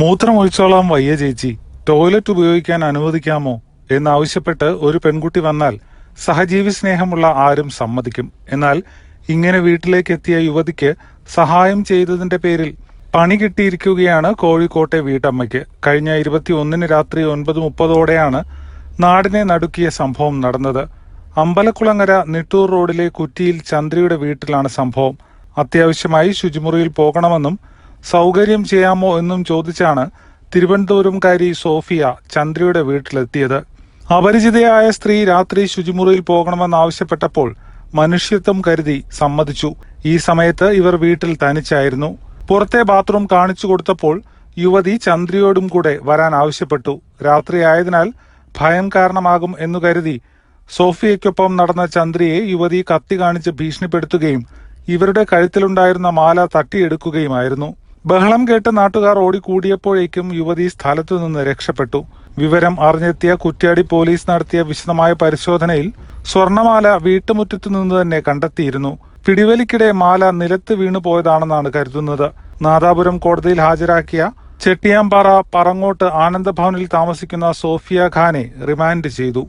മൂത്രം ഒഴിച്ചോളാം വയ്യ ചേച്ചി. ടോയ്ലറ്റ് ഉപയോഗിക്കാൻ അനുവദിക്കാമോ എന്നാവശ്യപ്പെട്ട് ഒരു പെൺകുട്ടി വന്നാൽ സഹജീവി സ്നേഹമുള്ള ആരും സമ്മതിക്കും. എന്നാൽ ഇങ്ങനെ വീട്ടിലേക്ക് എത്തിയ യുവതിക്ക് സഹായം ചെയ്തതിന്റെ പേരിൽ പണി കിട്ടിയിരിക്കുകയാണ് കോഴിക്കോട്ടെ വീട്ടമ്മയ്ക്ക്. കഴിഞ്ഞ ഇരുപത്തി ഒന്നിന് രാത്രി ഒൻപത് മുപ്പതോടെയാണ് നാടിനെ നടുക്കിയ സംഭവം നടന്നത്. അമ്പലക്കുളങ്ങര നിട്ടൂർ റോഡിലെ കുറ്റിയിൽ ചന്ദ്രയുടെ വീട്ടിലാണ് സംഭവം. അത്യാവശ്യമായി ശുചിമുറിയിൽ പോകണമെന്നും സൗകര്യം ചെയ്യാമോ എന്നും ചോദിച്ചാണ് തിരുവനന്തപുരംകാരി സോഫിയ ചന്ദ്രയുടെ വീട്ടിലെത്തിയത്. അപരിചിതയായ സ്ത്രീ രാത്രി ശുചിമുറിയിൽ പോകണമെന്നാവശ്യപ്പെട്ടപ്പോൾ മനുഷ്യത്വം കരുതി സമ്മതിച്ചു. ഈ സമയത്ത് ഇവർ വീട്ടിൽ തനിച്ചായിരുന്നു. പുറത്തെ ബാത്റൂം കാണിച്ചു കൊടുത്തപ്പോൾ യുവതി ചന്ദ്രയോടും കൂടെ വരാൻ ആവശ്യപ്പെട്ടു. രാത്രിയായതിനാൽ ഭയം കാരണമാകും എന്നു കരുതി സോഫിയയ്ക്കൊപ്പം നടന്ന ചന്ദ്രയെ യുവതി കത്തി കാണിച്ച് ഭീഷണിപ്പെടുത്തുകയും ഇവരുടെ കഴുത്തിലുണ്ടായിരുന്ന മാല തട്ടിയെടുക്കുകയുമായിരുന്നു. ബഹളം കേട്ട് നാട്ടുകാർ ഓടിക്കൂടിയപ്പോഴേക്കും യുവതി സ്ഥലത്തു നിന്ന് രക്ഷപ്പെട്ടു. വിവരം അറിഞ്ഞെത്തിയ കുറ്റ്യാടി പോലീസ് നടത്തിയ വിശദമായ പരിശോധനയിൽ സ്വർണമാല വീട്ടുമുറ്റത്തു നിന്ന് തന്നെ കണ്ടെത്തിയിരുന്നു. പിടിവലിക്കിടെ മാല നിലത്ത് വീണു പോയതാണെന്നാണ് കരുതുന്നത്. നാദാപുരം കോടതിയിൽ ഹാജരാക്കിയ ചെട്ടിയാമ്പാറ പറങ്ങോട്ട് ആനന്ദഭവനിൽ താമസിക്കുന്ന സോഫിയ ഖാനെ റിമാൻഡ് ചെയ്തു.